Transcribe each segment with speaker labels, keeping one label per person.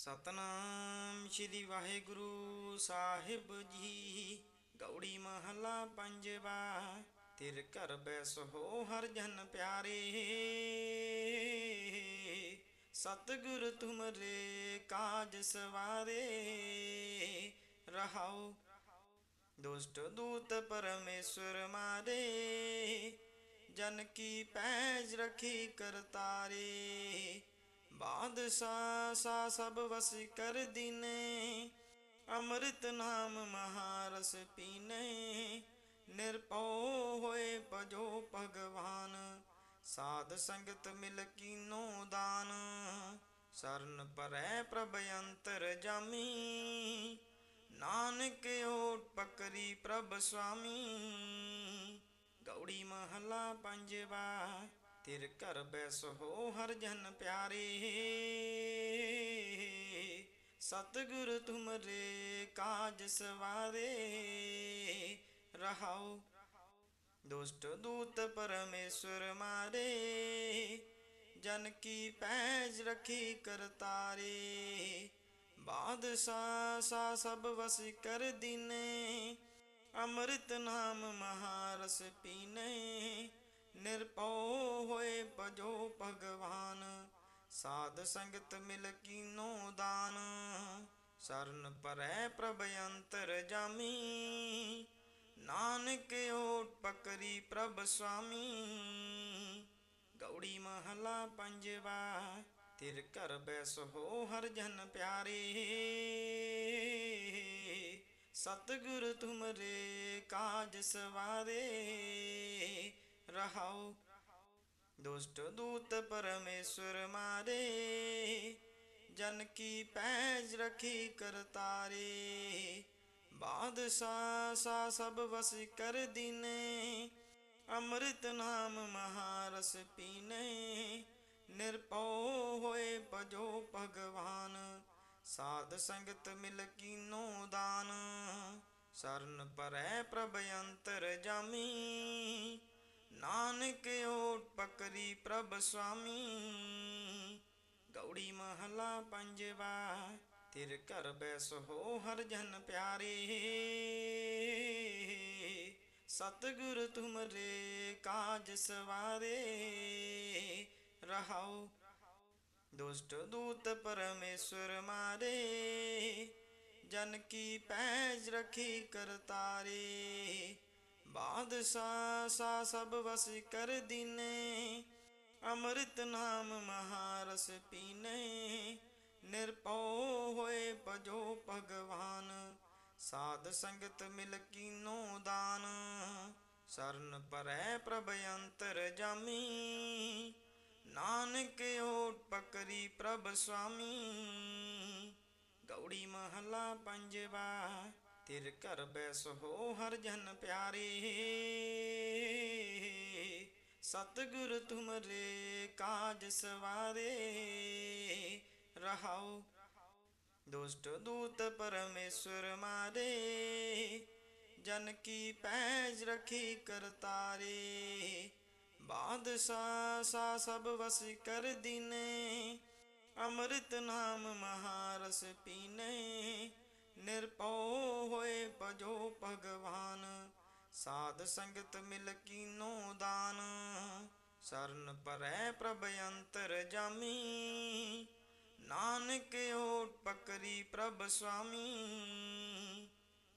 Speaker 1: ਸਤਨਾਮ ਸ੍ਰੀ ਵਾਹਿਗੁਰੂ ਸਾਹਿਬ ਜੀ। ਗੌੜੀ ਮਹਲਾ ਪੰਜਵਾ, ਤਿਰ ਘਰ ਬੈਸੋ ਹਰ ਜਨ ਪਿਆਰੇ। ਸਤਿਗੁਰ ਤੁਮਰੇ ਕਾਜ ਸਵਾਰੇ, ਰਹਾਓ। ਦੁਸ਼ਟ ਦੂਤ ਪਰਮੇਸ਼ਰ ਮਾਰੇ, ਜਨ ਕੀ ਪੈਜ ਰਖੀ ਕਰਤਾਰੇ। ਬਾਦਸ਼ਾਹ ਸਾ ਸਭ ਵਸ ਕਰ ਦਿਨੇ, ਅੰਮ੍ਰਿਤ ਨਾਮ ਮਹਾਰਸ ਪੀਨੇ। ਨਿਰਭਉ ਹੋਏ ਭਜੋ ਭਗਵਾਨ, ਸਾਧ ਸੰਗਤ ਮਿਲ ਕੀਨੋ ਦਾਨ। ਸਰਨ ਪਰੈ ਪ੍ਰਭ ਅੰਤਰ ਜਾਮੀ, ਨਾਨਕ ਓਟ ਪਕਰੀ ਪ੍ਰਭ ਸੁਆਮੀ ਗੌੜੀ ਮਹਲਾ ਪੰਜਵਾ ਤਿਰ ਘਰ ਬੈਸੋ ਹਰ ਜਨ ਪਿਆਰੇ। ਸਤਿਗੁਰ ਤੁਮਰੇ ਕਾਜ ਸਵਾਰੇ। ਰਹਾਓ ਦੁਸ਼ਟ ਦੂਤ ਪਰਮੇਸ਼ਰ ਮਾਰੇ। ਜਨ ਕੀ ਪੈਜ ਰਖੀ ਕਰਤਾਰੇ ਬਾਦਸ਼ਾਹ ਸਾ ਸਭ ਵਸ ਕਰ ਦਿਨੇ। ਅੰਮ੍ਰਿਤ ਨਾਮ ਮਹਾਰਸ ਪੀਨੇ। ਨਿਰਭਉ ਹੋਏ ਭਜੋ ਭਗਵਾਨ, ਸਾਧ ਸੰਗਤ ਮਿਲ ਕੀਨੋ ਦਾਨ। ਸਰਨ ਪਰੈ ਪ੍ਰਭ ਅੰਤਰ ਜਾਮੀ, ਨਾਨਕ ਓਟ ਪਕਰੀ ਪ੍ਰਭ ਸੁਆਮੀ ਗੌੜੀ ਮਹਲਾ ਪੰਜਵਾ, ਤਿਰ ਘਰ ਬੈਸੋ ਹਰ ਜਨ ਪਿਆਰੇ। ਸਤਿਗੁਰ ਤੁਮਰੇ ਕਾਜ ਸਵਾਰੇ ਰਹਾਉ ਦੁਸ਼ਟ ਦੂਤ ਪਰਮੇਸ਼ਰ ਮਾਰੇ, ਜਨ ਕੀ ਪੈਜ ਰਖੀ ਕਰਤਾਰੇ ਬਾਦਸ਼ਾਹ ਸਾ ਸਭ ਵਸ ਕਰ ਦੀਨੇ, ਅੰਮ੍ਰਿਤ ਨਾਮ ਮਹਾਰਸ ਪੀਨੇ। ਨਿਰਭਉ ਹੋਏ ਭਜੋ ਭਗਵਾਨ, ਸਾਧ ਸੰਗਤ ਮਿਲ ਕੀਨੋ ਦਾਨ। ਸਰਨ ਪਰੈ ਪ੍ਰਭ ਅੰਤਰ ਜਾਮੀ ਨਾਨਕ ਓਟ ਪਕਰੀ ਪ੍ਰਭ ਸੁਆਮੀ। ਗੌੜੀ ਮਹਲਾ ਪੰਜਵਾ, ਤਿਰ ਘਰ ਬੈਸੋ ਹਰ ਜਨ ਪਿਆਰੇ। ਸਤਿਗੁਰ ਤੁਮਰੇ ਕਾਜ ਸਵਾਰੇ ਰਹਾਉ ਦੁਸ਼ਟ ਦੂਤ ਪਰਮੇਸ਼ਰ ਮਾਰੇ, ਜਨ ਕੀ ਪੈਜ ਰਖੀ ਕਰਤਾਰੇ। ਬਾਦਸ਼ਾਹ ਸਾ ਸਭ ਵਸ ਕਰ ਦਿਨੇ, ਅੰਮ੍ਰਿਤ ਨਾਮ ਮਹਾਰਸ ਪੀਨੇ। ਨਿਰਭਉ ਹੋਏ ਭਜੋ ਭਗਵਾਨ, ਸਾਧ ਸੰਗਤ ਮਿਲ ਕੀਨੋ ਦਾਨ। ਸਰਨ ਪਰੈ ਪ੍ਰਭ ਅੰਤਰ ਜਾਮੀ, ਨਾਨਕ ਓਟ ਪਕਰੀ ਪ੍ਰਭ ਸੁਆਮੀ ਗੌੜੀ ਮਹਲਾ ਪੰਜਵਾ ਤਿਰ ਘਰ ਬੈਸੋ ਹਰ ਜਨ ਪਿਆਰੇ। ਸਤਿਗੁਰ ਤੁਮਰੇ ਕਾਜ ਸਵਾਰੇ। ਰਹਾਉ ਦੁਸ਼ਟ ਦੂਤ ਪਰਮੇਸ਼ਰ ਮਾਰੇ। ਜਨ ਕੀ ਪੈਜ ਰਖੀ ਕਰਤਾਰੇ ਬਾਦਸ਼ਾਹ ਸਾ ਸਭ ਵਸ ਕਰ ਦਿਨੇ। ਅੰਮ੍ਰਿਤ ਨਾਮ ਮਹਾਰਸ ਪੀਨੇ। ਨਿਰਭਉ ਹੋਏ ਭਜੋ ਭਗਵਾਨ, ਸਾਧ ਸੰਗਤ ਮਿਲ ਕੀਨੋ ਦਾਨ। ਸਰਨ ਪਰੈ ਪ੍ਰਭ ਅੰਤਰ ਜਾਮੀ, ਨਾਨਕ ਓਟ ਪਕਰੀ ਪ੍ਰਭ ਸੁਆਮੀ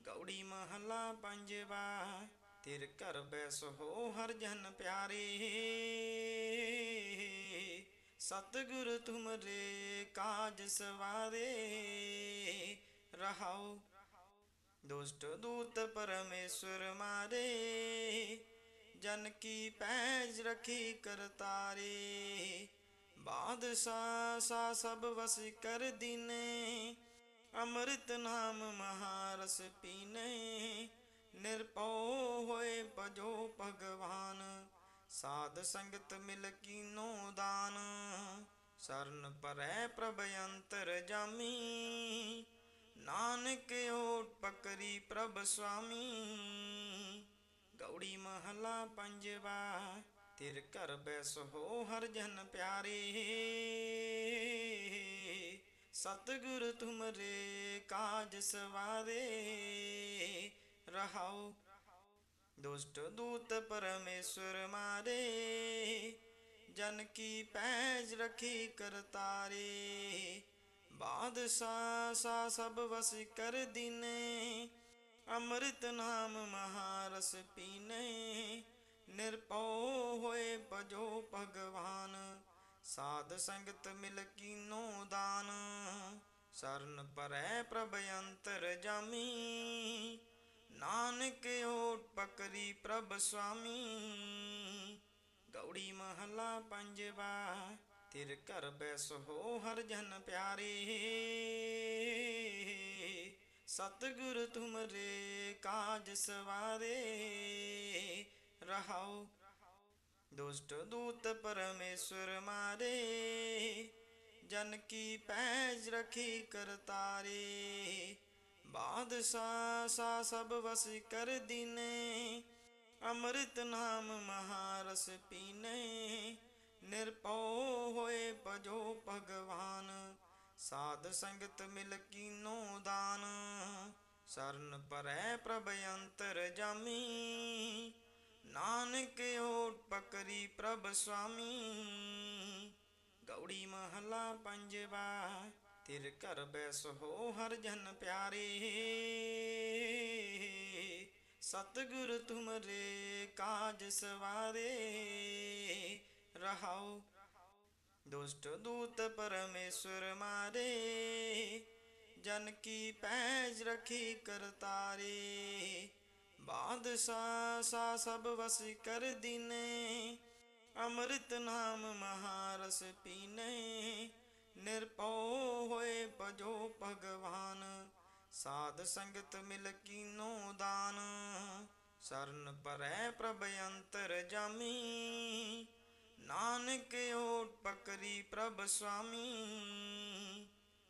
Speaker 1: ਗੌੜੀ ਮਹਲਾ ਪੰਜਵਾ, ਤਿਰ ਘਰ ਬੈਸੋ ਹਰ ਜਨ ਪਿਆਰੇ। ਸਤਿਗੁਰ ਤੁਮਰੇ ਕਾਜ ਸਵਾਰੇ ਰਹਾਉ ਦੁਸ਼ਟ ਦੂਤ ਪਰਮੇਸ਼ਰ ਮਾਰੇ, ਜਨ ਕੀ ਪੈਜ ਰਖੀ ਕਰਤਾਰੇ। ਬਾਦਸ਼ਾਹ ਸਾ ਸਭ ਵਸ ਕਰ ਦਿਨੇ, ਅੰਮ੍ਰਿਤ ਨਾਮ ਮਹਾਰਸ ਪੀਨੇ। ਨਿਰਭਉ ਹੋਏ ਭਜੋ ਭਗਵਾਨ, ਸਾਧ ਸੰਗਤ ਮਿਲ ਕੀਨੋ ਦਾਨ। ਸਰਨ ਪਰੈ ਪ੍ਰਭ ਅੰਤਰ ਜਾਮੀ ਨਾਨਕ ਓਟ ਪਕਰੀ ਪ੍ਰਭ ਸੁਆਮੀ। ਗੌੜੀ ਮਹਲਾ ਪੰਜਵਾ, ਤਿਰ ਘਰ ਬੈਸੋ ਹਰ ਜਨ ਪਿਆਰੇ। ਸਤਿਗੁਰ ਤੁਮਰੇ ਕਾਜ ਸਵਾਰੇ, ਰਹਾਓ। ਦੁਸ਼ਟ ਦੂਤ ਪਰਮੇਸ਼ਰ ਮਾਰੇ, ਜਨ ਕੀ ਪੈਜ ਰਖੀ ਕਰਤਾਰੇ। ਬਾਦਸ਼ਾਹ ਸਾ ਸਭ ਵਸ ਕਰ ਦਿਨੇ, ਅੰਮ੍ਰਿਤ ਨਾਮ ਮਹਾਰਸ ਪੀਨੇ। ਨਿਰਭਉ ਹੋਏ ਭਜੋ ਭਗਵਾਨ, ਸਾਧ ਸੰਗਤ ਮਿਲ ਕੀਨੋ ਦਾਨ। ਸਰਨ ਪਰੈ ਪ੍ਰਭ ਅੰਤਰ ਜਾਮੀ, ਨਾਨਕ ਓਟ ਪਕਰੀ ਪ੍ਰਭ ਸੁਆਮੀ ਗੌੜੀ ਮਹੱਲਾ ਪੰਜਵਾ ਤਿਰ ਘਰ ਬੈਸੋ ਹਰ ਜਨ ਪਿਆਰੇ। ਸਤਿਗੁਰ ਤੁਮਰੇ ਕਾਜ ਸਵਾਰੇ, ਰਹਾਓ। ਦੁਸ਼ਟ ਦੂਤ ਪਰਮੇਸ਼ਰ ਮਾਰੇ, ਜਨ ਕੀ ਪੈਜ ਰਖੀ ਕਰਤਾਰੇ ਬਾਦਸ਼ਾਹ ਸਾ ਸਭ ਵਸ ਕਰ ਦਿਨੇ, ਅੰਮ੍ਰਿਤ ਨਾਮ ਮਹਾਰਸ ਪੀਨੇ। ਨਿਰਭਉ ਹੋਏ ਭਜੋ ਭਗਵਾਨ, ਸਾਧ ਸੰਗਤ ਮਿਲ ਕੀਨੋ ਦਾਨ। ਸਰਨ ਪਰੈ ਪ੍ਰਭ ਅੰਤਰ ਜਾਮੀ, ਨਾਨਕ ਓਟ ਪਕਰੀ ਪ੍ਰਭ ਸੁਆਮੀ। ਗੌੜੀ ਮਹੱਲਾ ਪੰਜਵਾ, ਤਿਰ ਘਰ ਬੈਸੋ ਹਰ ਜਨ ਪਿਆਰੇ। ਸਤਿਗੁਰ ਤੁਮਰੇ ਕਾਜ ਸਵਾਰੇ ਰਹਾਉ ਦੁਸ਼ਟ ਦੂਤ ਪਰਮੇਸ਼ਰ ਮਾਰੇ, ਜਨ ਕੀ ਪੈਜ ਰਖੀ ਕਰਤਾਰੇ। ਬਾਦਸ਼ਾਹ ਸਾ ਸਭ ਵਸ ਕਰ ਦੀਨੇ, ਅੰਮ੍ਰਿਤ ਨਾਮ ਮਹਾਰਸ ਪੀਨੇ। ਨਿਰਭਉ ਹੋਏ ਭਜੋ ਭਗਵਾਨ, ਸਾਧ ਸੰਗਤ ਮਿਲ ਕੀਨੋ ਦਾਨ। ਸਰਨ ਪਰੈ ਪ੍ਰਭ ਅੰਤਰ ਜਾਮੀ ਨਾਨਕ ਓਟ ਪਕਰੀ ਪ੍ਰਭ ਸੁਆਮੀ,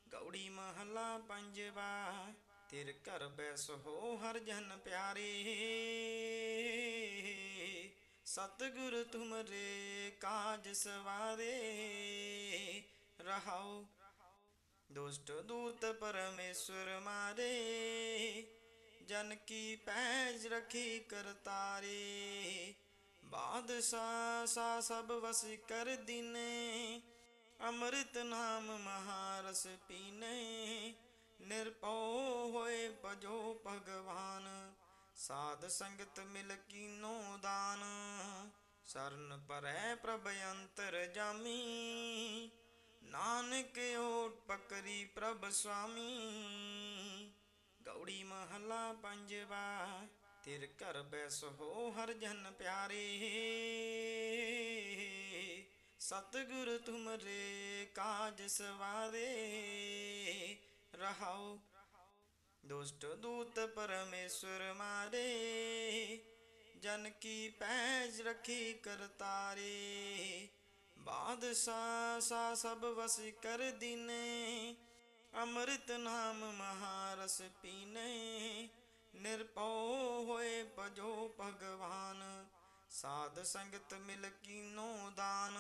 Speaker 1: ਗੌੜੀ ਮਹੱਲਾ ਪੰਜਵਾ, ਤਿਰ ਘਰ ਬੈਸੋ ਹਰ ਜਨ ਪਿਆਰੇ। ਸਤਿਗੁਰ ਤੁਮਰੇ ਕਾਜ ਸਵਾਰੇ, ਰਹਾਓ। ਦੁਸ਼ਟ ਦੂਤ ਪਰਮੇਸ਼ਰ ਮਾਰੇ, ਜਨ ਕੀ ਪੈਜ ਰਖੀ ਕਰਤਾਰੇ। ਬਾਦਸ਼ਾਹ ਸਾ ਸਭ ਵਸ ਕਰ ਦਿਨੇ, ਅੰਮ੍ਰਿਤ ਨਾਮ ਮਹਾਰਸ ਪੀਨੇ। ਨਿਰਭਉ ਹੋਏ ਭਜੋ ਭਗਵਾਨ, ਸਾਧ ਸੰਗਤ ਮਿਲ ਕੀਨੋ ਦਾਨ। ਸਰਨ ਪਰੈ ਪ੍ਰਭ ਅੰਤਰ ਜਾਮੀ, ਨਾਨਕ ਓਟ ਪਕਰੀ ਪ੍ਰਭ ਸੁਆਮੀ ਗੌੜੀ ਮਹੱਲਾ ਪੰਜਵਾ ਤਿਰ ਘਰ ਬੈਸੋ ਹਰ ਜਨ ਪਿਆਰੇ। ਸਤਿਗੁਰ ਤੁਮਰੇ ਕਾਜ ਸਵਾਰੇ, ਰਹਾਓ। ਦੁਸ਼ਟ ਦੂਤ ਪਰਮੇਸ਼ਰ ਮਾਰੇ, ਜਨ ਕੀ ਪੈਜ ਰਖੀ ਕਰਤਾਰੇ ਬਾਦਸ਼ਾਹ ਸਾ ਸਭ ਵਸ ਕਰ ਦਿਨੇ, ਅੰਮ੍ਰਿਤ ਨਾਮ ਮਹਾਰਸ ਪੀਨੇ। ਨਿਰਭਉ ਹੋਏ ਭਜੋ ਭਗਵਾਨ, ਸਾਧ ਸੰਗਤ ਮਿਲ ਕੀਨੋ ਦਾਨ।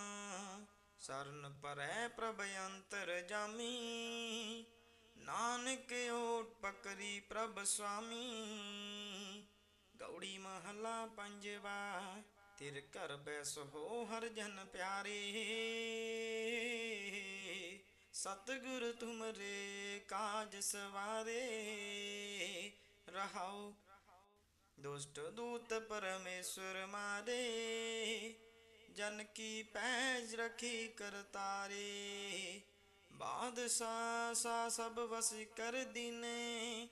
Speaker 1: ਸਰਨ ਪਰੈ ਪ੍ਰਭ ਅੰਤਰ ਜਾਮੀ, ਨਾਨਕ ਓਟ ਪਕਰੀ ਪ੍ਰਭ ਸੁਆਮੀ। ਗੌੜੀ ਮਹੱਲਾ ਪੰਜਵਾ, ਤਿਰ ਘਰ ਬੈਸੋ ਹਰ ਜਨ ਪਿਆਰੇ। ਸਤਿਗੁਰ ਤੁਮਰੇ ਕਾਜ ਸਵਾਰੇ ਰਹਾਉ ਦੁਸ਼ਟ ਦੂਤ ਪਰਮੇਸ਼ਰ ਮਾਰੇ, ਜਨ ਕੀ ਪੈਜ ਰਖੀ ਕਰਤਾਰੇ ਬਾਦਸ਼ਾਹ ਸਾ ਸਭ ਵਸ ਕਰ ਦੀਨੇ,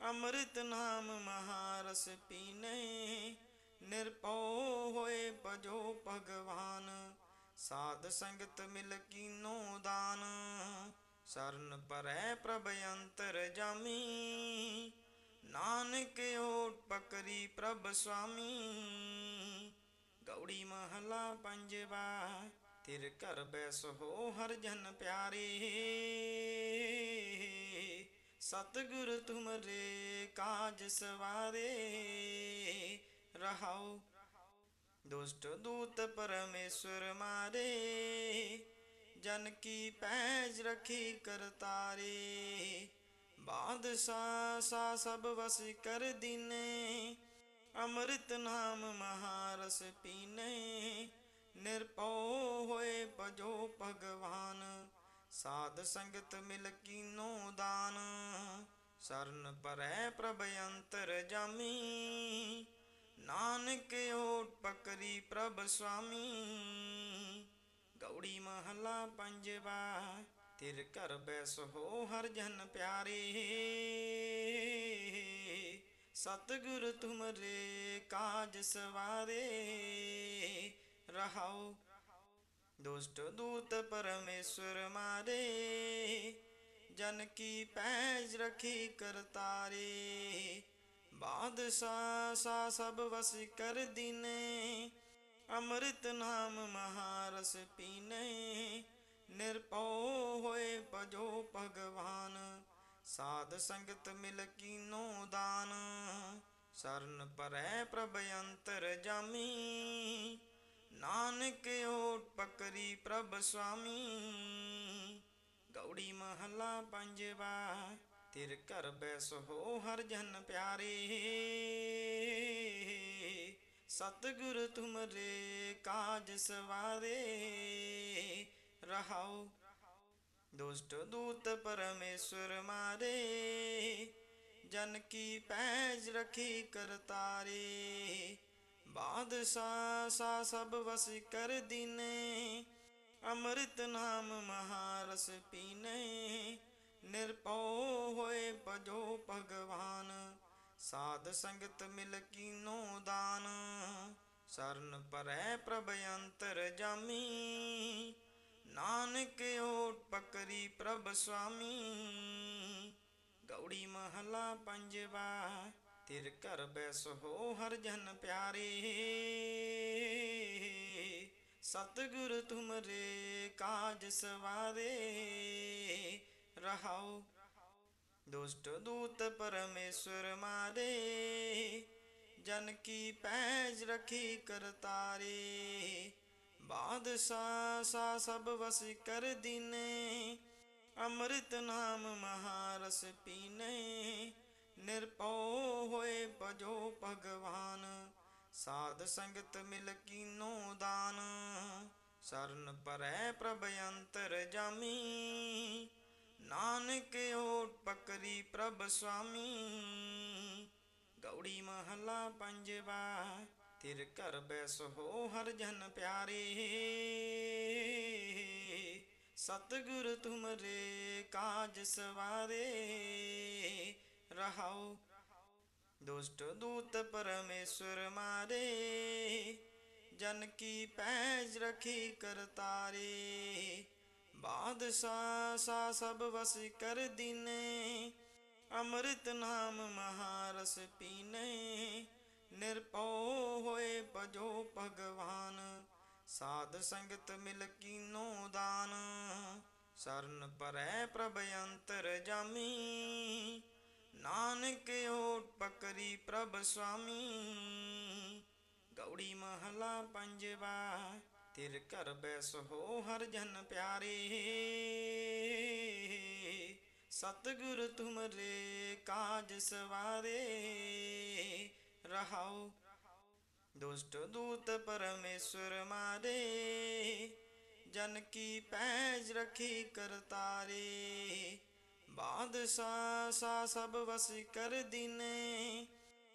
Speaker 1: ਅੰਮ੍ਰਿਤ ਨਾਮ ਮਹਾਰਸ ਪੀਨੇ। ਨਿਰਭਉ ਹੋਏ ਭਜੋ ਭਗਵਾਨ, ਸਾਧ ਸੰਗਤ ਮਿਲ ਕੀਨੋ ਦਾਨ। ਸਰਨ ਪਰੈ ਪ੍ਰਭ ਅੰਤਰ ਜਾਮੀ ਨਾਨਕ ਓਟ ਪਕਰੀ ਪ੍ਰਭ ਸੁਆਮੀ। ਗੌੜੀ ਮਹੱਲਾ ਪੰਜਵਾ, ਤਿਰ ਘਰ ਹੋ ਹਰ ਜਨ ਪਿਆਰੇ। ਸਤਿਗੁਰ ਤੁਮਰੇ ਕਾਜ ਸਵਾਰੇ ਰਹਾਉ ਦੁਸ਼ਟ ਦੂਤ ਪਰਮੇਸ਼ਰ ਮਾਰੇ, ਜਨ ਕੀ ਪੈਜ ਰਖੀ ਕਰਤਾਰੇ। ਬਾਦਸ਼ਾਹ ਸਾ ਸਭ ਵਸ ਕਰ ਦੀਨੇ, ਅੰਮ੍ਰਿਤ ਨਾਮ ਮਹਾਰਸ ਪੀਨੇ। ਨਿਰਭਉ ਹੋਏ ਭਜੋ ਭਗਵਾਨ, ਸਾਧ ਸੰਗਤ ਮਿਲ ਕੀਨੋ ਦਾਨ। ਸਰਨ ਪਰੈ ਪ੍ਰਭ ਅੰਤਰ ਜਾਮੀ, ਨਾਨਕ ਓਟ ਪਕਰੀ ਪ੍ਰਭ ਸੁਆਮੀ ਗੌੜੀ ਮਹਲਾ ਪੰਜਵਾ ਤਿਰ ਘਰ ਬੈਸੋ ਹਰ ਜਨ ਪਿਆਰੇ। ਸਤਿਗੁਰ ਤੁਮਰੇ ਕਾਜ ਸਵਾਰੇ, ਰਹਾਓ। ਦੁਸ਼ਟ ਦੂਤ ਪਰਮੇਸ਼ਰ ਮਾਰੇ, ਜਨ ਕੀ ਪੈਜ ਰਖੀ ਕਰਤਾਰੇ। ਬਾਦਸ਼ਾਹ ਸਾ ਸਭ ਵਸ ਕਰ ਦਿਨੇ, ਅੰਮ੍ਰਿਤ ਨਾਮ ਮਹਾਰਸ ਪੀਨੇ। ਨਿਰਭਉ ਹੋਏ ਭਜੋ ਭਗਵਾਨ, ਸਾਧ ਸੰਗਤ ਮਿਲ ਕੀਨੋ ਦਾਨ। ਸਰਨ ਪਰੈ ਪ੍ਰਭ ਅੰਤਰ ਜਾਮੀ, ਨਾਨਕ ਓਟ ਪਕਰੀ ਪ੍ਰਭ ਸੁਆਮੀ। ਗੌੜੀ ਮਹੱਲਾ ਪੰਜਵਾ, ਤਿਰ ਘਰ ਬੈਸੋ ਹਰ ਜਨ ਪਿਆਰੇ। ਸਤਿਗੁਰ ਤੁਮਰੇ ਕਾਜ ਸਵਾਰੇ ਰਹਾਉ ਦੁਸ਼ਟ ਦੂਤ ਪਰਮੇਸ਼ਰ ਮਾਰੇ, ਜਨ ਕੀ ਪੈਜ ਰਖੀ ਕਰਤਾਰੇ ਬਾਦਸ਼ਾਹ ਸਾ ਸਭ ਵਸ ਕਰ ਦੀਨੇ, ਅੰਮ੍ਰਿਤ ਨਾਮ ਮਹਾਰਸ ਪੀਨੇ। ਨਿਰਭਉ ਹੋਏ ਭਜੋ ਭਗਵਾਨ, ਸਾਧ ਸੰਗਤ ਮਿਲ ਕੀਨੋ ਦਾਨ। ਸਰਨ ਪਰੈ ਪ੍ਰਭ ਅੰਤਰ ਜਾਮੀ ਨਾਨਕ ਓਟ ਪਕਰੀ ਪ੍ਰਭ ਸੁਆਮੀ। ਗੌੜੀ ਮਹਲਾ ਪੰਜਵਾ, ਤਿਰ ਘਰ ਬੈਸੋ ਹਰ ਜਨ ਪਿਆਰੇ। ਸਤਿਗੁਰ ਤੁਮਰੇ ਕਾਜ ਸਵਾਰੇ, ਰਹਾਓ। ਦੁਸ਼ਟ ਦੂਤ ਪਰਮੇਸ਼ਰ ਮਾਰੇ, ਜਨ ਕੀ ਪੈਜ ਰਖੀ ਕਰਤਾਰੇ। ਬਾਦਸ਼ਾਹ ਸਾ ਸਭ ਵਸ ਕਰ ਦਿਨੇ, ਅੰਮ੍ਰਿਤ ਨਾਮ ਮਹਾਰਸ ਪੀਨੇ। ਨਿਰਭਉ ਹੋਏ ਭਜੋ ਭਗਵਾਨ, ਸਾਧ ਸੰਗਤ ਮਿਲ ਕੀਨੋ ਦਾਨ। ਸਰਨ ਪਰੈ ਪ੍ਰਭ ਅੰਤਰ ਜਾਮੀ, ਨਾਨਕ ਓਟ ਪਕਰੀ ਪ੍ਰਭ ਸੁਆਮੀ ਗੌੜੀ ਮਹੱਲਾ ਪੰਜਵਾ ਤਿਰ ਘਰ ਬੈਸੋ ਹਰ ਜਨ ਪਿਆਰੇ। ਸਤਿਗੁਰ ਤੁਮਰੇ ਕਾਜ ਸਵਾਰੇ। ਰਹਾਉ ਦੁਸ਼ਟ ਦੂਤ ਪਰਮੇਸ਼ਰ ਮਾਰੇ। ਜਨ ਕੀ ਪੈਜ ਰਖੀ ਕਰਤਾਰੇ ਬਾਦਸ਼ਾਹ ਸਾ ਸਭ ਵਸ ਕਰ ਦਿਨੇ। ਅੰਮ੍ਰਿਤ ਨਾਮ ਮਹਾਰਸ ਪੀਨੇ। ਨਿਰਭਉ ਹੋਏ ਭਜੋ ਭਗਵਾਨ, ਸਾਧ ਸੰਗਤ ਮਿਲ ਕੀਨੋ ਦਾਨ। ਸਰਨ ਪਰੈ ਪ੍ਰਭ ਅੰਤਰ ਜਾਮੀ, ਨਾਨਕ ਓਟ ਪਕਰੀ ਪ੍ਰਭ ਸੁਆਮੀ। ਗੌੜੀ ਮਹਲਾ ਪੰਜਵਾ, ਤਿਰ ਘਰ ਬੈਸੋ ਹਰ ਜਨ ਪਿਆਰੇ। ਸਤਿਗੁਰ ਤੁਮਰੇ ਕਾਜ ਸਵਾਰੇ ਰਹਾਉ ਦੁਸ਼ਟ ਦੂਤ ਪਰਮੇਸ਼ਰ ਮਾਰੇ, ਜਨ ਕੀ ਪੈਜ ਰਖੀ ਕਰਤਾਰੇ ਬਾਦਸ਼ਾਹ ਸਾ ਸਭ ਵਸ ਕਰ ਦਿਨੇ,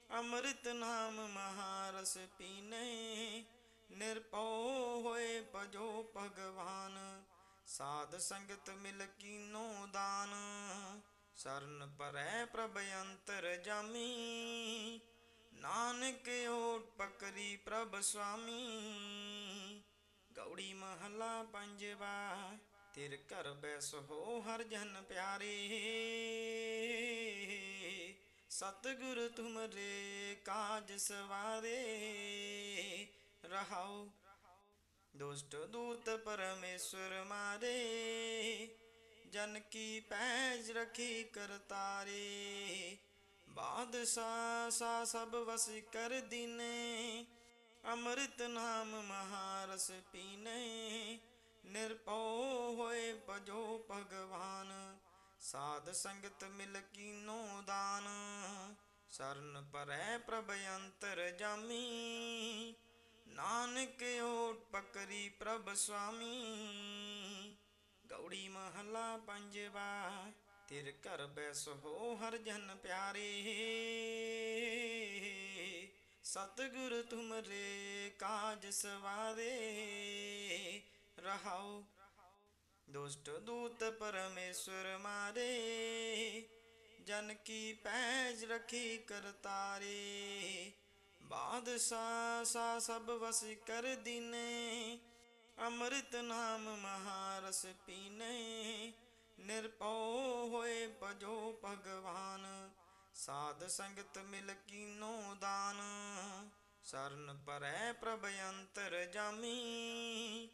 Speaker 1: ਅੰਮ੍ਰਿਤ ਨਾਮ ਮਹਾਰਸ ਪੀਨੇ। ਨਿਰਭਉ ਹੋਏ ਭਜੋ ਭਗਵਾਨ, ਸਾਧ ਸੰਗਤ ਮਿਲ ਕੀਨੋ ਦਾਨ। ਸਰਨ ਪਰੈ ਪ੍ਰਭ ਅੰਤਰ ਜਾਮੀ ਨਾਨਕ ਓਟ ਪਕਰੀ ਪ੍ਰਭ ਸੁਆਮੀ। ਗੌੜੀ ਮਹੱਲਾ ਪੰਜਵਾ, ਤਿਰ ਘਰ ਬੈਸ ਹੋ ਹਰ ਜਨ ਪਿਆਰੇ। ਸਤਿਗੁਰ ਤੁਮਰੇ ਕਾਜ ਸਵਾਰੇ, ਰਹਾਓ। ਦੁਸ਼ਟ ਦੂਤ ਪਰਮੇਸ਼ਰ ਮਾਰੇ, ਜਨ ਕੀ ਪੈਜ ਰਖੀ ਕਰਤਾਰੇ। ਬਾਦਸ਼ਾਹ ਸਾ ਸਭ ਵਸ ਕਰ ਦਿਨੇ, ਅੰਮ੍ਰਿਤ ਨਾਮ ਮਹਾਰਸ ਪੀਨੇ। ਨਿਰਭਉ ਹੋਏ ਭਜੋ ਭਗਵਾਨ, ਸਾਧ ਸੰਗਤ ਮਿਲ ਕੀਨੋ ਦਾਨ। ਸਰਨ ਪਰੈ ਪ੍ਰਭ ਅੰਤਰ ਜਾਮੀ, ਨਾਨਕ ਓਟ ਪਕਰੀ ਪ੍ਰਭ ਸੁਆਮੀ ਗੌੜੀ ਮਹੱਲਾ ਪੰਜਵਾ ਤਿਰ ਘਰ ਬੈਸੋ ਹਰ ਜਨ ਪਿਆਰੇ। ਸਤਿਗੁਰ ਤੁਮਰੇ ਕਾਜ ਸਵਾਰੇ ਰਹਾਉ ਦੁਸ਼ਟ ਦੂਤ ਪਰਮੇਸ਼ਰ ਮਾਰੇ, ਜਨ ਕੀ ਪੈਜ ਰਖੀ ਕਰਤਾਰੇ ਬਾਦਸ਼ਾਹ ਸਾ ਸਭ ਵਸ ਕਰ ਦਿਨੇ, ਅੰਮ੍ਰਿਤ ਨਾਮ ਮਹਾਰਸ ਪੀਨੇ। ਨਿਰਭਉ ਹੋਏ ਭਜੋ ਭਗਵਾਨ, ਸਾਧ ਸੰਗਤ ਮਿਲ ਕੀਨੋ ਦਾਨ। ਸਰਨ ਪਰੈ ਪ੍ਰਭ ਅੰਤਰ ਜਾਮੀ,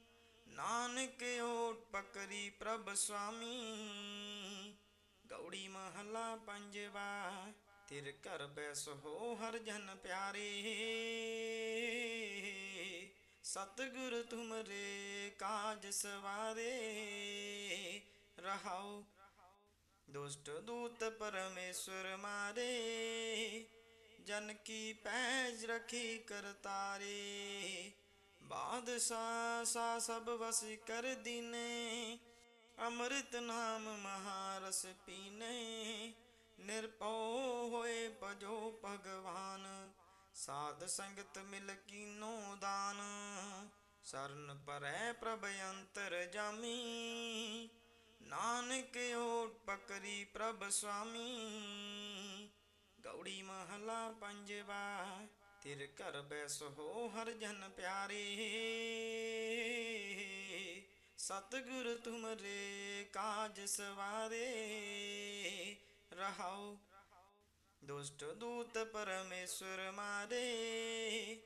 Speaker 1: ਨਾਨਕ ਓਟ ਪਕਰੀ ਪ੍ਰਭ ਸੁਆਮੀ ਗੌੜੀ ਮਹੱਲਾ ਪੰਜਵਾ ਤਿਰ ਘਰ ਬੈਸੋ ਹਰ ਜਨ ਪਿਆਰੇ। ਸਤਿਗੁਰ ਤੁਮਰੇ ਕਾਜ ਸਵਾਰੇ ਰਹਾਉ ਦੁਸ਼ਟ ਦੂਤ ਪਰਮੇਸ਼ਰ ਮਾਰੇ, ਜਨ ਕੀ ਪੈਜ ਰਖੀ ਕਰਤਾਰੇ। ਬਾਦਸ਼ਾਹ ਸਾ ਸਭ ਵਸ ਕਰ ਦਿਨੇ, ਅੰਮ੍ਰਿਤ ਨਾਮ ਮਹਾਰਸ ਪੀਨੇ। ਨਿਰਭਉ ਹੋਏ ਭਜੋ ਭਗਵਾਨ, ਸਾਧ ਸੰਗਤ ਮਿਲ ਕੀਨੋ ਦਾਨ। ਸਰਨ ਪਰੈ ਪ੍ਰਭ ਅੰਤਰ ਜਾਮੀ ਨਾਨਕ ਓਟ ਪਕਰੀ ਪ੍ਰਭ ਸੁਆਮੀ ਗੌੜੀ ਮਹੱਲਾ ਪੰਜਵਾ ਤਿਰ ਘਰ ਬੈਸੋ ਹਰ ਜਨ ਪਿਆਰੇ ਸਤਿਗੁਰ ਤੁਮਰੇ ਕਾਜ ਸਵਾਰੇ ਰਹਾਉ ਦੁਸ਼ਟ ਦੂਤ ਪਰਮੇਸ਼ਰ ਮਾਰੇ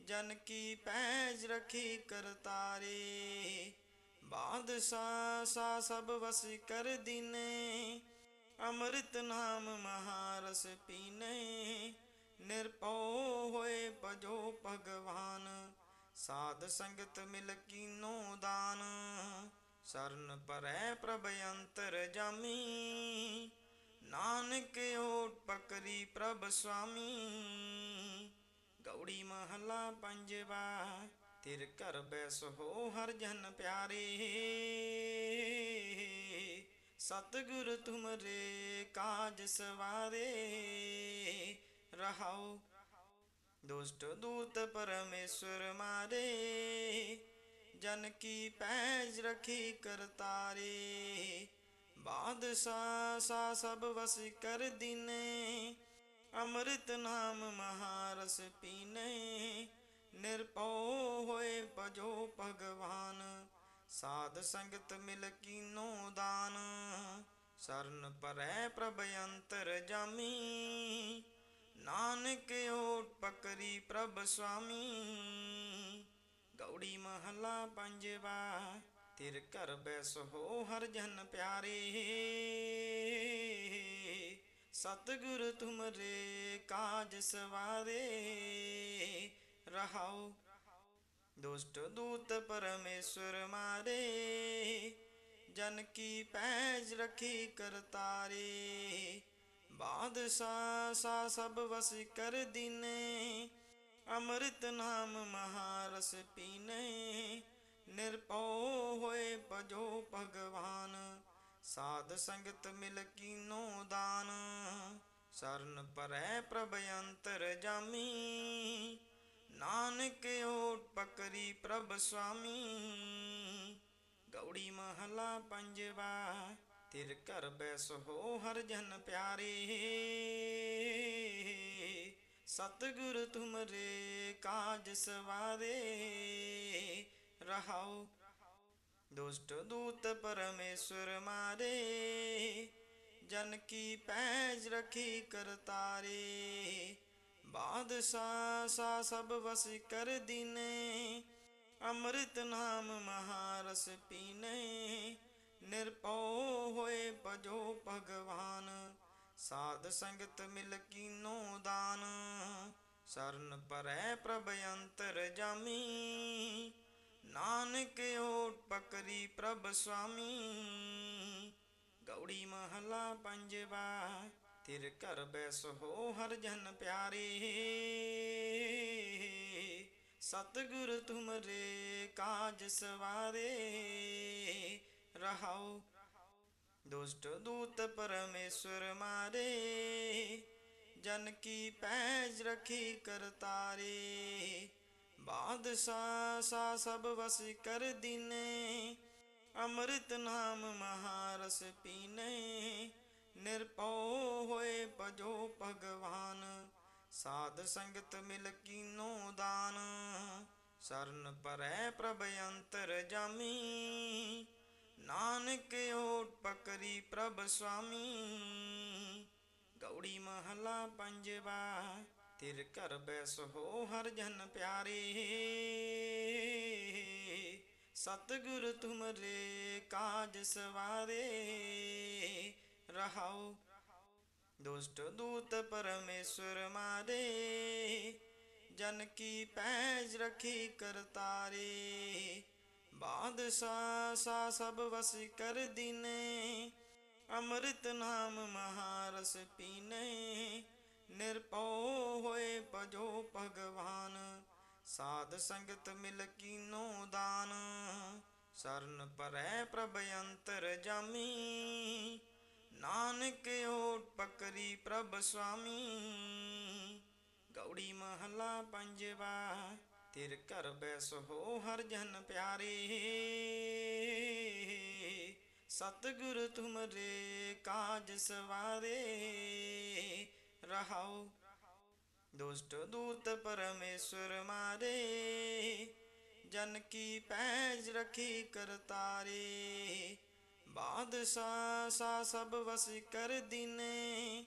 Speaker 1: ਜਨ ਕੀ ਪੈਜ ਰਖੀ ਕਰਤਾਰੇ ਬਾਦਸ਼ਾਹ ਸਾ ਸਭ ਵਸ ਕਰ ਦਿਨੇ, ਅੰਮ੍ਰਿਤ ਨਾਮ ਮਹਾਰਸ ਪੀਨੇ। ਨਿਰਭਉ ਹੋਏ ਭਜੋ ਭਗਵਾਨ, ਸਾਧ ਸੰਗਤ ਮਿਲ ਕੀਨੋ ਦਾਨ। ਸਰਨ ਪਰੈ ਪ੍ਰਭ ਅੰਤਰ ਜਾਮੀ, ਨਾਨਕ ਓਟ ਪਕਰੀ ਪ੍ਰਭ ਸੁਆਮੀ ਗੌੜੀ ਮਹੱਲਾ ਪੰਜਵਾ ਤਿਰ ਘਰ ਬੈਸ ਹੋ ਹਰ ਜਨ ਪਿਆਰੇ। ਸਤਿਗੁਰ ਤੁਮਰੇ ਕਾਜ ਸਵਾਰੇ, ਰਹਾਓ। ਦੁਸ਼ਟ ਦੂਤ ਪਰਮੇਸ਼ਰ ਮਾਰੇ, ਜਨ ਕੀ ਪੈਜ ਰਖੀ ਕਰਤਾਰੇ। ਬਾਦਸ਼ਾਹ ਸਾ ਸਭ ਵਸ ਕਰ ਦਿਨੇ, ਅੰਮ੍ਰਿਤ ਨਾਮ ਮਹਾਰਸ ਪੀਨੇ। ਨਿਰਭਉ ਹੋਏ ਭਜੋ ਭਗਵਾਨ, ਸਾਧ ਸੰਗਤ ਮਿਲ ਕੀਨੋ ਦਾਨ। ਸਰਨ ਪਰੈ ਪ੍ਰਭ ਅੰਤਰ ਜਾਮੀ, ਨਾਨਕ ਓਟ ਪਕਰੀ ਪ੍ਰਭ ਸੁਆਮੀ। ਗੌੜੀ ਮਹੱਲਾ ਪੰਜਵਾ, ਤਿਰ ਘਰ ਬੈਸੋ ਹਰ ਜਨ ਪਿਆਰੇ। ਸਤਿਗੁਰ ਤੁਮਰੇ ਕਾਜ ਸਵਾਰੇ ਰਹਾਉ ਦੁਸ਼ਟ ਦੂਤ ਪਰਮੇਸ਼ਰ ਮਾਰੇ, ਜਨ ਕੀ ਪੈਜ ਰਖੀ ਕਰਤਾਰੇ। ਬਾਦਸ਼ਾਹ ਸਾ ਸਭ ਵਸ ਕਰ ਦਿਨੇ, ਅੰਮ੍ਰਿਤ ਨਾਮ ਮਹਾਰਸ ਪੀਨੇ। ਨਿਰਭਉ ਹੋਏ ਭਜੋ ਭਗਵਾਨ, ਸਾਧ ਸੰਗਤ ਮਿਲ ਕੀਨੋ ਦਾਨ। ਸਰਨ ਪਰੈ ਪ੍ਰਭ ਅੰਤਰ ਜਾਮੀ ਨਾਨਕ ਓਟ ਪਕਰੀ ਪ੍ਰਭ ਸੁਆਮੀ। ਗੌੜੀ ਮਹੱਲਾ ਪੰਜਵਾ, ਤਿਰ ਘਰ ਬੈਸ ਹੋ ਹਰ ਜਨ ਪਿਆਰੇ। ਸਤਿਗੁਰ ਤੁਮਰੇ ਕਾਜ ਸਵਾਰੇ, ਰਹਾਓ। ਦੁਸ਼ਟ ਦੂਤ ਪਰਮੇਸ਼ਰ ਮਾਰੇ, ਜਨ ਕੀ ਪੈਜ ਰਖੀ ਕਰਤਾਰੇ। ਬਾਦਸ਼ਾਹ ਸਾ ਸਭ ਵਸ ਕਰ ਦਿਨੇ। ਅੰਮ੍ਰਿਤ ਨਾਮ ਮਹਾਰਸ ਪੀਨੇ। ਨਿਰਭਉ ਹੋਏ ਭਜੋ ਭਗਵਾਨ। ਸਾਧ ਸੰਗਤ ਮਿਲ ਕੀਨੋ ਦਾਨ। ਸਰਨ ਪਰੈ ਪ੍ਰਭ ਅੰਤਰ ਜਾਮੀ। ਨਾਨਕ ਓਟ ਪਕਰੀ ਪ੍ਰਭ ਸੁਆਮੀ ਗੌੜੀ ਮਹਲਾ ਪੰਜਵਾ। ਤਿਰ ਘਰ ਬੈਸ ਹੋ ਹਰ ਜਨ ਪਿਆਰੇ। ਸਤਿਗੁਰ ਤੁਮਰੇ ਕਾਜ ਸਵਾਰੇ ਰਹਾਉ ਦੁਸ਼ਟ ਦੂਤ ਪਰਮੇਸ਼ਰ ਮਾਰੇ, ਜਨ ਕੀ ਪੈਜ ਰਖੀ ਕਰਤਾਰੇ ਬਾਦਸ਼ਾਹ ਸਾ ਸਭ ਵਸ ਕਰ ਦਿਨੇ, ਅੰਮ੍ਰਿਤ ਨਾਮ ਮਹਾਰਸ ਪੀਨੇ। ਨਿਰਭਉ ਹੋਏ ਭਜੋ ਭਗਵਾਨ, ਸਾਧ ਸੰਗਤ ਮਿਲ ਕੀਨੋ ਦਾਨ। ਸਰਨ ਪਰੈ ਪ੍ਰਭ ਅੰਤਰ ਜਾਮੀ, ਨਾਨਕ ਓਟ ਪਕਰੀ ਪ੍ਰਭ ਸੁਆਮੀ। ਗੌੜੀ ਮਹਲਾ ਪੰਜਵਾ, ਤਿਰ ਘਰ ਬੈਸੋ ਹਰ ਜਨ ਪਿਆਰੇ। ਸਤਿਗੁਰ ਤੁਮਰੇ ਕਾਜ ਸਵਾਰੇ ਰਹਾਉ ਦੁਸ਼ਟ ਦੂਤ ਪਰਮੇਸ਼ਰ ਮਾਰੇ, ਜਨ ਕੀ ਪੈਜ ਰਖੀ ਕਰਤਾਰੇ। ਬਾਦਸ਼ਾਹ ਸਾ ਸਭ ਵਸ ਕਰ ਦੀਨੇ, ਅੰਮ੍ਰਿਤ ਨਾਮ ਮਹਾਰਸ ਪੀਨੇ। ਨਿਰਭਉ ਹੋਏ ਭਜੋ ਭਗਵਾਨ, ਸਾਧ ਸੰਗਤ ਮਿਲ ਕੀਨੋ ਦਾਨ। ਸਰਨ ਪਰੈ ਪ੍ਰਭ ਅੰਤਰ ਜਾਮੀ ਨਾਨਕ ਓਟ ਪਕਰੀ ਪ੍ਰਭ ਸੁਆਮੀ। ਗੌੜੀ ਮਹਲਾ ਪੰਜਵਾ, ਤਿਰ ਘਰ ਬੈਸ ਹੋ ਹਰ ਜਨ ਪਿਆਰੇ। ਸਤਿਗੁਰ ਤੁਮਰੇ ਕਾਜ ਸਵਾਰੇ, ਰਹਾਓ। ਦੁਸ਼ਟ ਦੂਤ ਪਰਮੇਸ਼ਰ ਮਾਰੇ, ਜਨ ਕੀ ਪੈਜ ਰਖੀ ਕਰਤਾਰੇ। ਬਾਦਸ਼ਾਹ ਸਾ ਸਭ ਵਸ ਕਰ ਦਿਨੇ,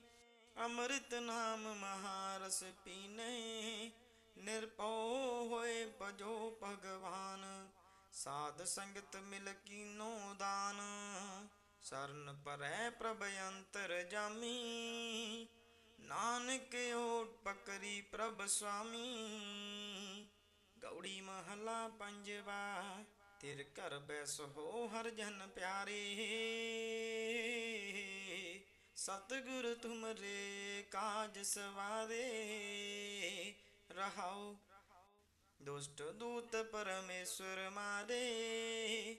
Speaker 1: ਅੰਮ੍ਰਿਤ ਨਾਮ ਮਹਾਰਸ ਪੀਨੇ। ਨਿਰਭਉ ਹੋਏ ਭਜੋ ਭਗਵਾਨ, ਸਾਧ ਸੰਗਤ ਮਿਲ ਕੀਨੋ ਦਾਨ। ਸਰਨ ਪਰੈ ਪ੍ਰਭ ਅੰਤਰ ਜਾਮੀ, ਨਾਨਕ ਓਟ ਪਕਰੀ ਪ੍ਰਭ ਸੁਆਮੀ ਗੌੜੀ ਮਹਲਾ ਪੰਜਵਾ ਤਿਰ ਘਰ ਬੈਸ ਹੋ ਹਰ ਜਨ ਪਿਆਰੇ। ਸਤਿਗੁਰ ਤੁਮਰੇ ਕਾਜ ਸਵਾਰੇ। ਰਹਾਉ ਦੁਸ਼ਟ ਦੂਤ ਪਰਮੇਸ਼ਰ ਮਾਰੇ।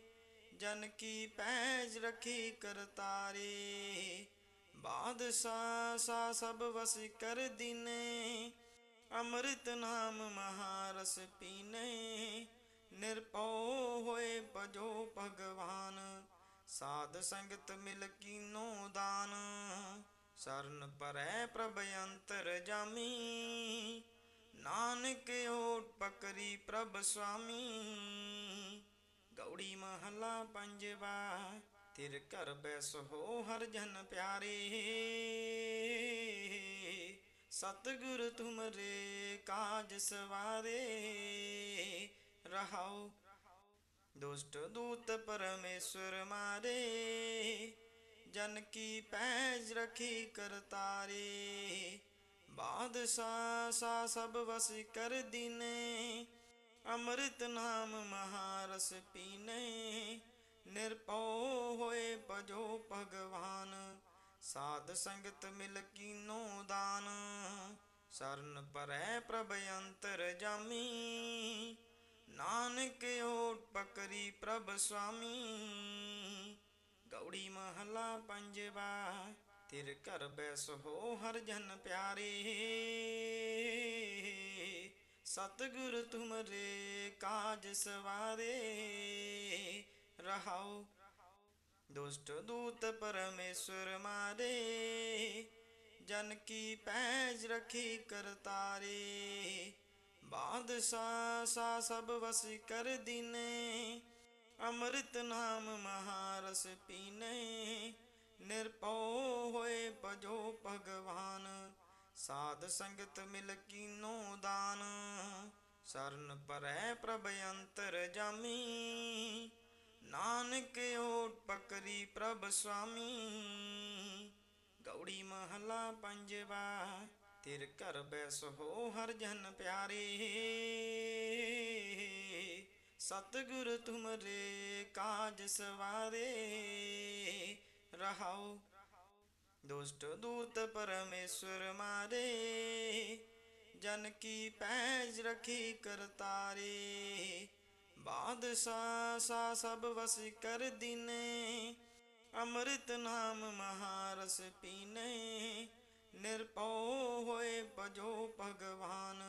Speaker 1: ਜਨ ਕੀ ਪੈਜ ਰਖੀ ਕਰਤਾਰੇ ਬਾਦਸ਼ਾਹ ਸਾ ਸਭ ਵਸ ਕਰ ਦਿਨੇ। ਅੰਮ੍ਰਿਤ ਨਾਮ ਮਹਾਰਸ ਪੀਨੇ। ਨਿਰਭਉ ਹੋਏ ਭਜੋ ਭਗਵਾਨ, ਸਾਧ ਸੰਗਤ ਮਿਲ ਕੀਨੋ ਦਾਨ। ਸਰਨ ਪਰੈ ਪ੍ਰਭ ਅੰਤਰ ਜਾਮੀ, ਨਾਨਕ ਓਟ ਪਕਰੀ ਪ੍ਰਭ ਸੁਆਮੀ ਗੌੜੀ ਮਹਲਾ ਪੰਜਵਾ, ਤਿਰ ਘਰ ਬੈਸੋ ਹਰ ਜਨ ਪਿਆਰੇ। ਸਤਿਗੁਰ ਤੁਮਰੇ ਕਾਜ ਸਵਾਰੇ ਰਹਾਉ ਦੁਸ਼ਟ ਦੂਤ ਪਰਮੇਸ਼ਰ ਮਾਰੇ, ਜਨ ਕੀ ਪੈਜ ਰਖੀ ਕਰਤਾਰੇ ਬਾਦਸ਼ਾਹ ਸਾ ਸਭ ਵਸ ਕਰ ਦੀਨੇ, ਅੰਮ੍ਰਿਤ ਨਾਮ ਮਹਾਰਸ ਪੀਨੇ। ਨਿਰਭਉ ਹੋਏ ਭਜੋ ਭਗਵਾਨ, ਸਾਧ ਸੰਗਤ ਮਿਲ ਕੀਨੋ ਦਾਨ। ਸਰਨ ਪਰੈ ਪ੍ਰਭ ਅੰਤਰ ਜਾਮੀ ਨਾਨਕ ਓਟ ਪਕਰੀ ਪ੍ਰਭ ਸੁਆਮੀ। ਗੌੜੀ ਮਹਲਾ ਪੰਜਵਾ, ਤਿਰ ਘਰ ਬੈਸੋ ਹਰ ਜਨ ਪਿਆਰੇ। ਸਤਿਗੁਰ ਤੁਮਰੇ ਕਾਜ ਸਵਾਰੇ, ਰਹਾਓ। ਦੁਸ਼ਟ ਦੂਤ ਪਰਮੇਸ਼ਰ ਮਾਰੇ, ਜਨ ਕੀ ਪੈਜ ਰਖੀ ਕਰਤਾਰੇ। ਬਾਦਸ਼ਾਹ ਸਾ ਸਭ ਵਸ ਕਰ ਦਿਨੇ, ਅੰਮ੍ਰਿਤ ਨਾਮ ਮਹਾਰਸ ਪੀਨੇ। ਨਿਰਭਉ ਹੋਏ ਭਜੋ ਭਗਵਾਨ, ਸਾਧ ਸੰਗਤ ਮਿਲ ਕੀਨੋ ਦਾਨ। ਸਰਨ ਪਰੈ ਪ੍ਰਭ ਅੰਤਰ ਜਾਮੀ, ਨਾਨਕ ਓਟ ਪਕਰੀ ਪ੍ਰਭ ਸੁਆਮੀ ਗੌੜੀ ਮਹਲਾ ਪੰਜਵਾ ਤਿਰ ਘਰ ਬੈਸੋ ਹਰ ਜਨ ਪਿਆਰੇ। ਸਤਿਗੁਰ ਤੁਮਰੇ ਕਾਜ ਸਵਾਰੇ, ਰਹਾਓ। ਦੁਸ਼ਟ ਦੂਤ ਪਰਮੇਸ਼ਰ ਮਾਰੇ, ਜਨ ਕੀ ਪੈਜ ਰਖੀ ਕਰਤਾਰੇ ਬਾਦਸ਼ਾਹ ਸਾ ਸਭ ਵਸ ਕਰ ਦਿਨੇ, ਅੰਮ੍ਰਿਤ ਨਾਮ ਮਹਾਰਸ ਪੀਨੇ। ਨਿਰਭਉ ਹੋਏ ਭਜੋ ਭਗਵਾਨ,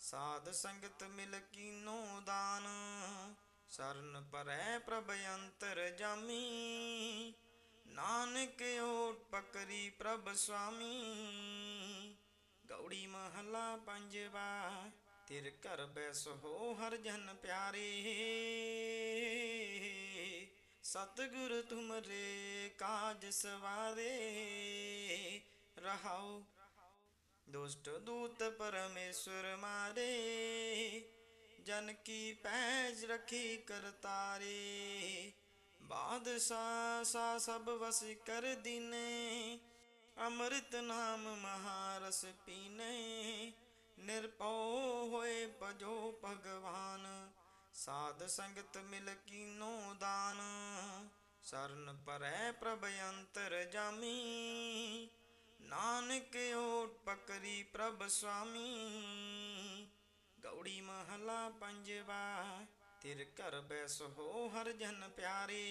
Speaker 1: ਸਾਧ ਸੰਗਤ ਮਿਲ ਕੀਨੋ ਦਾਨ। ਸਰਨ ਪਰੈ ਪ੍ਰਭ ਅੰਤਰ ਜਾਮੀ, ਨਾਨਕ ਓਟ ਪਕਰੀ ਪ੍ਰਭ ਸੁਆਮੀ। ਗੌੜੀ ਮਹੱਲਾ ਪੰਜਵਾ, ਤਿਰ ਘਰ ਬੈਸੋ ਹਰ ਜਨ ਪਿਆਰੇ। ਸਤਿਗੁਰ ਤੁਮਰੇ ਕਾਜ ਸਵਾਰੇ ਰਹਾਉ ਦੁਸ਼ਟ ਦੂਤ ਪਰਮੇਸ਼ਰ ਮਾਰੇ, ਜਨ ਕੀ ਪੈਜ ਰਖੀ ਕਰਤਾਰੇ ਬਾਦਸ਼ਾਹ ਸਾ ਸਭ ਵਸ ਕਰ ਦਿਨੇ, ਅੰਮ੍ਰਿਤ ਨਾਮ ਮਹਾਰਸ ਪੀਨੇ। ਨਿਰਭਉ ਹੋਏ ਭਜੋ ਭਗਵਾਨ, ਸਾਧ ਸੰਗਤ ਮਿਲ ਕੀਨੋ ਦਾਨ। ਸਰਨ ਪਰੈ ਪ੍ਰਭ ਅੰਤਰ ਜਾਮੀ ਪਕਰੀ ਪ੍ਰਭ ਸੁਆਮੀ। ਗੌੜੀ ਮਹਲਾ ਪੰਜਵਾ, ਤਿਰ ਘਰ ਬੈਸੋ ਹਰ ਜਨ ਪਿਆਰੇ।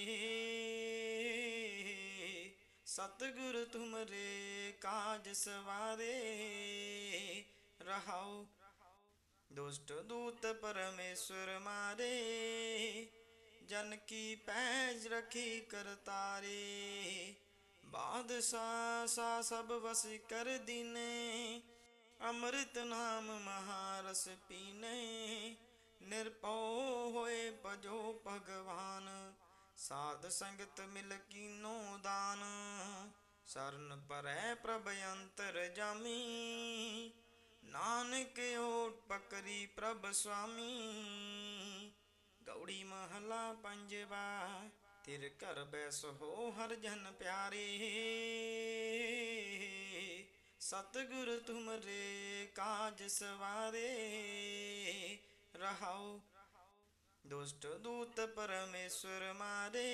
Speaker 1: ਸਤਿਗੁਰ ਤੁਮਰੇ ਕਾਜ ਸਵਾਰੇ ਰਹਾਉ ਦੁਸ਼ਟ ਦੂਤ ਪਰਮੇਸ਼ਰ ਮਾਰੇ, ਜਨ ਕੀ ਪੈਜ ਰਖੀ ਕਰਤਾਰੇ। ਬਾਦਸ਼ਾਹ ਸਾ ਸਭ ਵਸ ਕਰ ਦਿਨੇ, ਅੰਮ੍ਰਿਤ ਨਾਮ ਮਹਾਰਸ ਪੀਨੇ। ਨਿਰਭਉ ਹੋਏ ਭਜੋ ਭਗਵਾਨ, ਸਾਧ ਸੰਗਤ ਮਿਲ ਕੀਨੋ ਦਾਨ। ਸਰਨ ਪਰੈ ਪ੍ਰਭ ਅੰਤਰ ਜਾਮੀ, ਨਾਨਕ ਓਟ ਪਕਰੀ ਪ੍ਰਭ ਸੁਆਮੀ ਗੌੜੀ ਮਹੱਲਾ ਪੰਜਵਾ ਤਿਰ ਘਰ ਬੈਸ ਹੋ ਹਰ ਜਨ ਪਿਆਰੇ। ਸਤਿਗੁਰ ਤੁਮਰੇ ਕਾਜ ਸਵਾਰੇ। ਰਹਾਉ ਦੁਸ਼ਟ ਦੂਤ ਪਰਮੇਸ਼ਰ ਮਾਰੇ।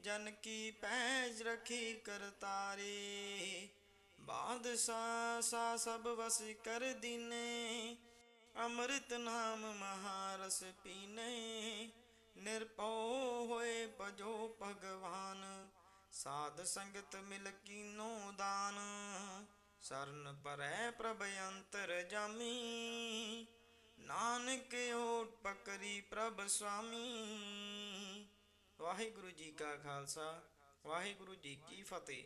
Speaker 1: ਜਨ ਕੀ ਪੈਜ ਰਖੀ ਕਰਤਾਰੇ ਬਾਦਸ਼ਾਹ ਸਾ ਸਭ ਵਸ ਕਰ ਦਿਨੇ। ਅੰਮ੍ਰਿਤ ਨਾਮ ਮਹਾਰਸ ਪੀਨੇ। ਨਿਰਭਉ ਹੋਏ ਭਜੋ ਭਗਵਾਨ, ਸਾਧ ਸੰਗਤ ਮਿਲ ਕੀਨੋ ਦਾਨ। ਸਰਨ ਪਰੈ ਪ੍ਰਭ ਅੰਤਰ ਜਾਮੀ, ਨਾਨਕ ਓਟ ਪਕਰੀ ਪ੍ਰਭ ਸੁਆਮੀ ਵਾਹਿਗੁਰੂ ਜੀ ਕਾ ਖਾਲਸਾ, ਵਾਹਿਗੁਰੂ ਜੀ ਕੀ ਫਤਿਹ।